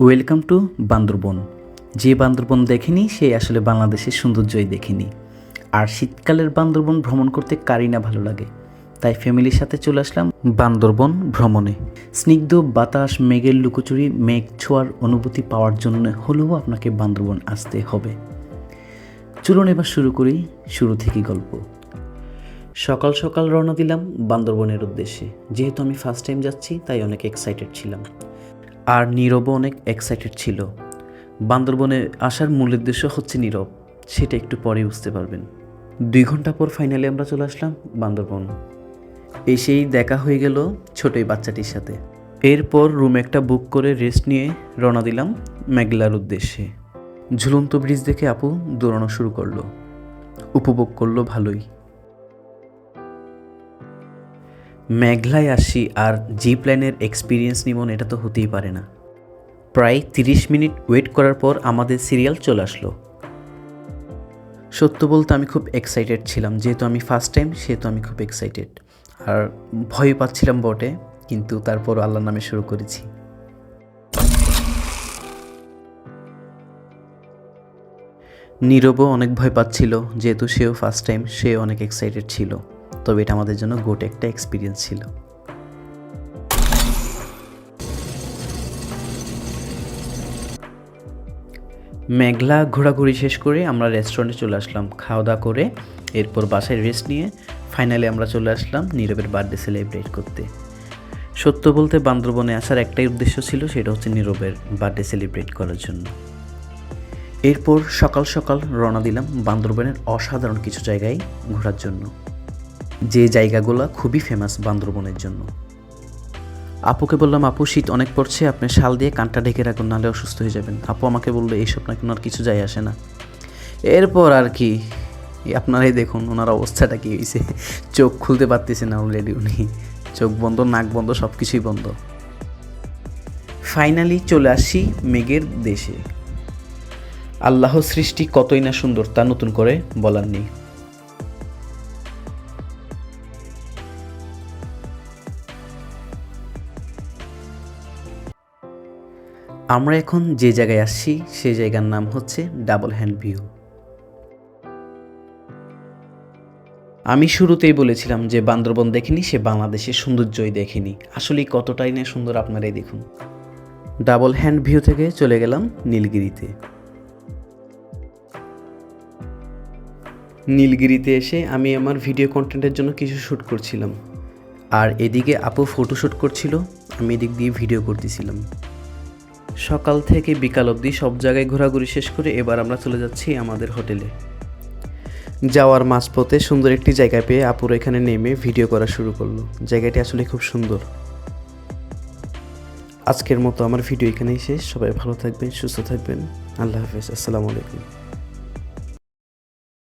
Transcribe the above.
Welcome to Bandarban. যে বান্দরবন দেখেনি, সে আসলে বাংলাদেশের সৌন্দর্যই দেখেনি। আর শীতকালের বান্দরবন ভ্রমণ করতে কারই না ভালো লাগে। তাই ফ্যামিলির সাথে চলে আসলাম বান্দরবন ভ্রমণে। স্নিগ্ধ বাতাস, মেঘের লুকোচুরি, মেঘ ছোঁয়ার অনুভূতি পাওয়ার জন্য হলেও আপনাকে বান্দরবন আসতে হবে। চলুন এবার শুরু করি শুরু থেকে গল্প। সকাল সকাল রওনা দিলাম বান্দরবনের উদ্দেশ্যে। যেহেতু আমি ফার্স্ট টাইম যাচ্ছি, তাই অনেক এক্সাইটেড ছিলাম। আর নীরবও অনেক এক্সাইটেড ছিল। বান্দরবনে আসার মূল উদ্দেশ্য হচ্ছে নীরব, সেটা একটু পরে বুঝতে পারবেন। দুই ঘণ্টা পর ফাইনালি আমরা চলে আসলাম বান্দরবন। এসেই দেখা হয়ে গেল ছোট এই বাচ্চাটির সাথে। এরপর রুম একটা বুক করে রেস্ট নিয়ে রওনা দিলাম মেঘলার উদ্দেশ্যে। ঝুলন্ত ব্রিজ দেখে আপু দৌড়ানো শুরু করল। উপভোগ করল ভালোই। মেঘলায় আসি আর জিপ লাইনের এক্সপিরিয়েন্স নিবন এটা তো হতেই পারে না। প্রায় তিরিশ মিনিট ওয়েট করার পর আমাদের সিরিয়াল চলে আসলো। সত্য বলতে আমি খুব এক্সাইটেড ছিলাম, যেহেতু আমি ফার্স্ট টাইম সেহেতু আমি খুব এক্সাইটেড আর ভয় পাচ্ছিলাম বটে, কিন্তু তারপর আল্লাহর নামে শুরু করেছি। নীরবও অনেক ভয় পাচ্ছিল, যেহেতু সেও ফার্স্ট টাইম সে অনেক এক্সাইটেড ছিল। তবে এটা আমাদের জন্য গোট একটা এক্সপিরিয়েন্স ছিল। মেঘলা ঘোরাঘুরি শেষ করে আমরা রেস্টুরেন্টে চলে আসলাম। খাওয়া দাওয়া করে এরপর বাসায় রেস্ট নিয়ে ফাইনালি আমরা চলে আসলাম নীরবের বার্থডে সেলিব্রেট করতে। সত্য বলতে বান্দরবনে আসার একটাই উদ্দেশ্য ছিল সেটা হচ্ছে নীরবের বার্থডে সেলিব্রেট করার জন্য। এরপর সকাল সকাল রওনা দিলাম বান্দরবনের অসাধারণ কিছু জায়গায় ঘোরার জন্য। যে জায়গাগুলো খুবই ফেমাস বান্দরবনের জন্য। আপুকে বললাম, আপু, শীত অনেক পড়ছে, আপনি শাল দিয়ে কানটা ঢেকে রাখুন, নাহলে অসুস্থ হয়ে যাবেন। আপু আমাকে বলল এইসব নাকি ওনার কিছু যায় আসে না। এরপর আর কি আপনারাই দেখুন ওনার অবস্থাটা কী হয়েছে চোখ খুলতে পারতেছে না অলরেডি উনি। চোখ বন্ধ, নাক বন্ধ সব কিছুই বন্ধ। ফাইনালি চলে আসি মেঘের দেশে। আল্লাহ সৃষ্টি কতই না সুন্দর তা নতুন করে বলার নেই। আমরা এখন যে জায়গায় আসছি সেই জায়গার নাম হচ্ছে ডাবল হ্যান্ড ভিউ। আমি শুরুতেই বলেছিলাম যে বান্দরবন দেখেনি, সে বাংলাদেশের সৌন্দর্যই দেখেনি। আসলে কতটাই না সুন্দর আপনারাই দেখুন। ডাবল হ্যান্ড ভিউ থেকে চলে গেলাম নীলগিরিতে। নীলগিরিতে এসে আমি আমার ভিডিও কন্টেন্টের জন্য কিছু শ্যুট করছিলাম। আর এদিকে আপু ফটো শ্যুট করছিল, আমি এদিক দিয়ে ভিডিও করতেছিলাম। সকাল থেকে বিকাল অবধি সব জায়গায় ঘোরাঘুরি শেষ করে এবার আমরা চলে যাচ্ছি আমাদের হোটেলে। যাওয়ার মাঝপথে সুন্দর একটি জায়গা পেয়ে আপুর এখানে নেমে ভিডিও করা শুরু করল। জায়গাটি আসলে খুব সুন্দর। আজকের মতো আমার ভিডিও এখানেই শেষ। সবাই ভালো থাকবেন, সুস্থ থাকবেন। আল্লাহ হাফেজ। আসসালামু আলাইকুম।